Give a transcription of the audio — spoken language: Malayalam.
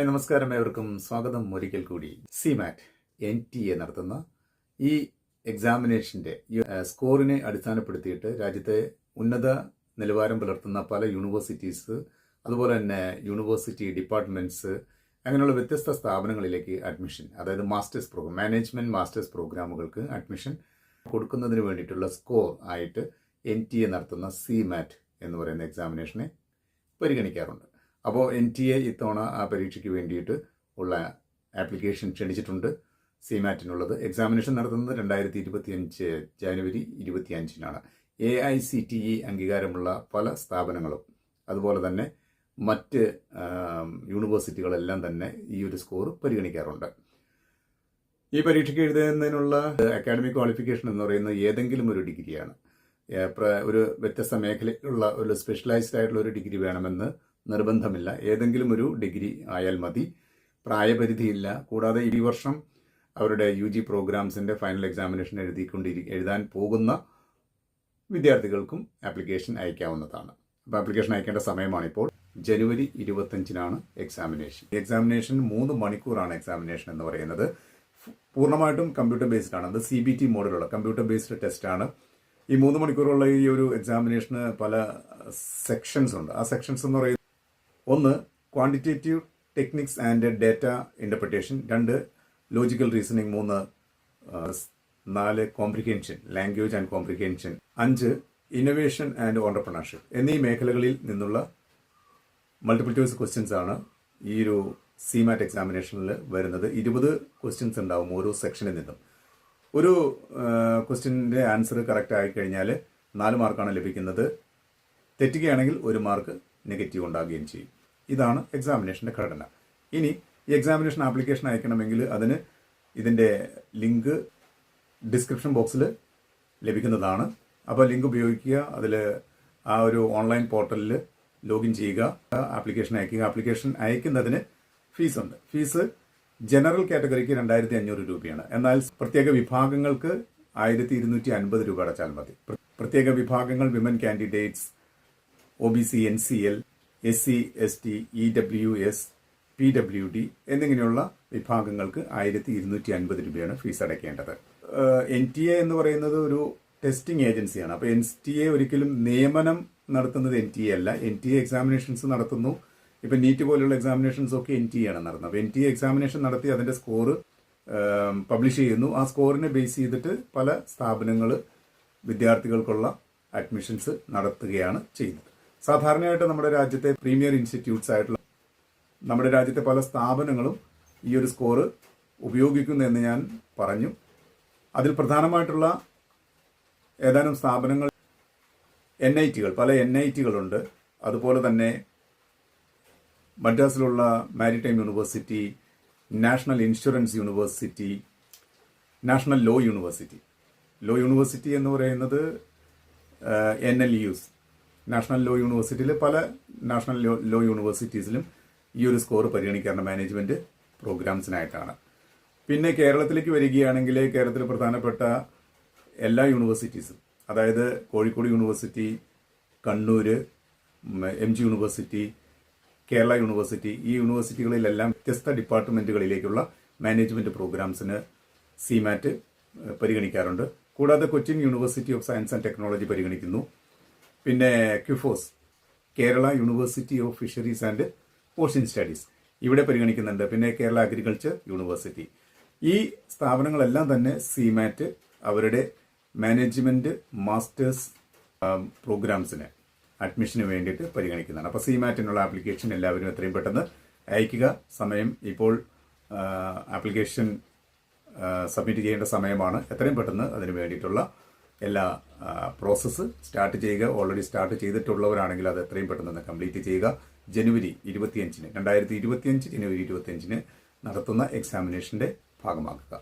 നമസ്കാരം ഏവർക്കും. സ്വാഗതം ഒരിക്കൽ കൂടി. സിമാറ്റ് എൻ ടി എ നടത്തുന്ന ഈ എക്സാമിനേഷന്റെ സ്കോറിനെ അടിസ്ഥാനപ്പെടുത്തിയിട്ട് രാജ്യത്തെ ഉന്നത നിലവാരം പുലർത്തുന്ന പല യൂണിവേഴ്സിറ്റീസ് അതുപോലെ തന്നെ യൂണിവേഴ്സിറ്റി ഡിപ്പാർട്ട്മെന്റ്സ് അങ്ങനെയുള്ള വ്യത്യസ്ത സ്ഥാപനങ്ങളിലേക്ക് അഡ്മിഷൻ അതായത് മാസ്റ്റേഴ്സ് പ്രോഗ്രാം മാനേജ്മെന്റ് മാസ്റ്റേഴ്സ് പ്രോഗ്രാമുകൾക്ക് അഡ്മിഷൻ കൊടുക്കുന്നതിന് വേണ്ടിയിട്ടുള്ള സ്കോർ ആയിട്ട് എൻ ടി എ നടത്തുന്ന സിമാറ്റ് എന്ന് പറയുന്ന എക്സാമിനേഷനെ പരിഗണിക്കാറുണ്ട്. അപ്പോൾ എൻ ടി എ ഇത്തവണ ആ പരീക്ഷയ്ക്ക് വേണ്ടിയിട്ട് ഉള്ള ആപ്ലിക്കേഷൻ ക്ഷണിച്ചിട്ടുണ്ട് സിമാറ്റിനുള്ളത് എക്സാമിനേഷൻ നടത്തുന്നത് രണ്ടായിരത്തി ഇരുപത്തിയഞ്ച് ജനുവരി ഇരുപത്തിയഞ്ചിനാണ്. A I C T E അംഗീകാരമുള്ള പല സ്ഥാപനങ്ങളും അതുപോലെ തന്നെ മറ്റ് യൂണിവേഴ്സിറ്റികളെല്ലാം തന്നെ ഈ ഒരു സ്കോർ പരിഗണിക്കാറുണ്ട്. ഈ പരീക്ഷയ്ക്ക് എഴുതുന്നതിനുള്ള അക്കാഡമിക് ക്വാളിഫിക്കേഷൻ എന്ന് പറയുന്നത് ഏതെങ്കിലും ഒരു ഡിഗ്രിയാണ്. ഒരു വ്യത്യസ്ത മേഖലയിലുള്ള ഒരു സ്പെഷ്യലൈസ്ഡ് ആയിട്ടുള്ള ഒരു ഡിഗ്രി വേണമെന്ന് നിർബന്ധമില്ല. ഏതെങ്കിലും ഒരു ഡിഗ്രി ആയാൽ മതി. പ്രായപരിധിയില്ല. കൂടാതെ ഈ വർഷം അവരുടെ യു ജി പ്രോഗ്രാംസിന്റെ ഫൈനൽ എക്സാമിനേഷൻ എഴുതിക്കൊണ്ടിരി എഴുതാൻ പോകുന്ന വിദ്യാർത്ഥികൾക്കും ആപ്ലിക്കേഷൻ അയക്കാവുന്നതാണ്. അപ്പോൾ ആപ്ലിക്കേഷൻ അയക്കേണ്ട സമയമാണിപ്പോൾ. ജനുവരി ഇരുപത്തഞ്ചിനാണ് എക്സാമിനേഷൻ. എക്സാമിനേഷൻ മൂന്ന് മണിക്കൂറാണ് എക്സാമിനേഷൻ എന്ന് പറയുന്നത്. പൂർണമായിട്ടും കമ്പ്യൂട്ടർ ബേസ്ഡ് ആണ്. അത് സി ബി ടി മോഡലുള്ള കമ്പ്യൂട്ടർ ബേസ്ഡ് ടെസ്റ്റാണ് ഈ മൂന്ന് മണിക്കൂറുള്ള ഈ ഒരു എക്സാമിനേഷന് പല സെക്ഷൻസ് ഉണ്ട്. ആ സെക്ഷൻസ് എന്ന് പറയുന്നത് ഒന്ന് quantitative techniques and data interpretation രണ്ട് ലോജിക്കൽ റീസണിങ് മൂന്ന് നാല് കോംപ്രിഹെൻഷൻ ലാംഗ്വേജ് ആൻഡ് കോംപ്രിഹെൻഷൻ അഞ്ച് ഇന്നൊവേഷൻ ആൻഡ് ഓണ്ടർപ്രണർഷിപ്പ് എന്നീ മേഖലകളിൽ നിന്നുള്ള മൾട്ടിപ്പിൾ ചോയ്സ് ക്വസ്റ്റ്യൻസ് ആണ് ഈ ഒരു സിമാറ്റ് എക്സാമിനേഷനിൽ വരുന്നത്. ഇരുപത് ക്വസ്റ്റ്യൻസ് ഉണ്ടാവും ഓരോ സെക്ഷനിൽ നിന്നും. ഒരു ക്വസ്റ്റ്യന്റെ ആൻസർ കറക്റ്റ് ആയി കഴിഞ്ഞാൽ നാല് മാർക്കാണ് ലഭിക്കുന്നത്. തെറ്റുകയാണെങ്കിൽ ഒരു മാർക്ക് നെഗറ്റീവ് ഉണ്ടാകുകയും ചെയ്യും. ഇതാണ് എക്സാമിനേഷന്റെ ഘടന. ഇനി ഈ എക്സാമിനേഷൻ ആപ്ലിക്കേഷൻ അയക്കണമെങ്കിൽ അതിന് ഇതിന്റെ ലിങ്ക് ഡിസ്ക്രിപ്ഷൻ ബോക്സിൽ ലഭിക്കുന്നതാണ്. അപ്പോൾ ലിങ്ക് ഉപയോഗിക്കുക അതിൽ ആ ഒരു ഓൺലൈൻ പോർട്ടലിൽ ലോഗിൻ ചെയ്യുക ആപ്ലിക്കേഷൻ അയക്കുക. ആപ്ലിക്കേഷൻ അയക്കുന്നതിന് ഫീസുണ്ട് ഫീസ് ജനറൽ കാറ്റഗറിക്ക് രണ്ടായിരത്തി അഞ്ഞൂറ് രൂപയാണ്. എന്നാൽ പ്രത്യേക വിഭാഗങ്ങൾക്ക് ആയിരത്തി ഇരുന്നൂറ്റി അൻപത് രൂപ അടച്ചാൽ മതി. പ്രത്യേക വിഭാഗങ്ങൾ women candidates O B C N C L S C S T E W S P W D എന്നിങ്ങനെയുള്ള വിഭാഗങ്ങൾക്ക് ആയിരത്തി ഇരുന്നൂറ്റി അൻപത് രൂപയാണ് ഫീസ് അടയ്ക്കേണ്ടത്. എൻ ടി എ എന്ന് പറയുന്നത് ഒരു ടെസ്റ്റിംഗ് ഏജൻസിയാണ്. അപ്പോൾ എൻ ടി എ ഒരിക്കലും നിയമനം നടത്തുന്നത് എൻ ടി എ അല്ല. എൻ ടി എ എക്സാമിനേഷൻസ് നടത്തുന്നു. ഇപ്പം നീറ്റ് പോലുള്ള എക്സാമിനേഷൻസ് ഒക്കെ എൻ ടി ആണ് നടത്തുന്നത്. അപ്പോൾ എൻ ടി എ എക്സാമിനേഷൻ നടത്തി അതിന്റെ സ്കോർ പബ്ലിഷ് ചെയ്യുന്നു. ആ സ്കോറിനെ ബേസ് ചെയ്തിട്ട് പല സ്ഥാപനങ്ങൾ വിദ്യാർത്ഥികൾക്കുള്ള അഡ്മിഷൻസ് നടത്തുകയാണ് ചെയ്യുന്നത്. സാധാരണയായിട്ട് നമ്മുടെ രാജ്യത്തെ പ്രീമിയർ ഇൻസ്റ്റിറ്റ്യൂട്ട്സ് ആയിട്ടുള്ള നമ്മുടെ രാജ്യത്തെ പല സ്ഥാപനങ്ങളും ഈ ഒരു സ്കോർ ഉപയോഗിക്കുന്നു എന്ന് ഞാൻ പറഞ്ഞു. അതിൽ പ്രധാനമായിട്ടുള്ള ഏതാനും സ്ഥാപനങ്ങൾ എൻ ഐ ടികൾ പല എൻ ഐ ടികളുണ്ട് അതുപോലെ തന്നെ മദ്രാസിലുള്ള maritime university national insurance university national law university law university എന്ന് പറയുന്നത് N L use national law യൂണിവേഴ്സിറ്റിയിലെ പല നാഷണൽ ലോ ലോ യൂണിവേഴ്സിറ്റീസിലും ഈ ഒരു സ്കോർ പരിഗണിക്കാറുണ്ട് മാനേജ്മെന്റ് പ്രോഗ്രാംസിനായിട്ടാണ്. പിന്നെ കേരളത്തിലേക്ക് വരികയാണെങ്കിൽ കേരളത്തിൽ പ്രധാനപ്പെട്ട എല്ലാ യൂണിവേഴ്സിറ്റീസും അതായത് Kozhikode university Kannur M G university Kerala university ഈ യൂണിവേഴ്സിറ്റികളിലെല്ലാം വ്യത്യസ്ത ഡിപ്പാർട്ട്മെന്റുകളിലേക്കുള്ള മാനേജ്മെന്റ് പ്രോഗ്രാംസിന് സിമാറ്റ് പരിഗണിക്കാറുണ്ട്. കൂടാതെ Cochin university of science and technology പരിഗണിക്കുന്നു. പിന്നെ KUFOS Kerala university of fisheries and ocean studies ഇവിടെ പരിഗണിക്കുന്നുണ്ട്. പിന്നെ കേരള അഗ്രികൾച്ചർ യൂണിവേഴ്സിറ്റി ഈ സ്ഥാപനങ്ങളെല്ലാം തന്നെ സിമാറ്റ് അവരുടെ മാനേജ്മെന്റ് മാസ്റ്റേഴ്സ് പ്രോഗ്രാംസിന് അഡ്മിഷന് വേണ്ടിയിട്ട് പരിഗണിക്കുന്നതാണ്. അപ്പോൾ സിമാറ്റിനുള്ള ആപ്ലിക്കേഷൻ എല്ലാവരും എത്രയും പെട്ടെന്ന് അയക്കുക സമയം ഇപ്പോൾ ആപ്ലിക്കേഷൻ സബ്മിറ്റ് ചെയ്യേണ്ട സമയമാണ്. എത്രയും പെട്ടെന്ന് അതിന് വേണ്ടിയിട്ടുള്ള എല്ലാ പ്രോസസ്സ് സ്റ്റാർട്ട് ചെയ്യുക ഓൾറെഡി സ്റ്റാർട്ട് ചെയ്തിട്ടുള്ളവരാണെങ്കിൽ അത് എത്രയും പെട്ടെന്ന് തന്നെ കംപ്ലീറ്റ് ചെയ്യുക. ജനുവരി ഇരുപത്തിയഞ്ചിന് രണ്ടായിരത്തി ഇരുപത്തിയഞ്ച് ജനുവരി ഇരുപത്തിയഞ്ചിന് നടത്തുന്ന എക്സാമിനേഷന്റെ ഭാഗമാക്കുക.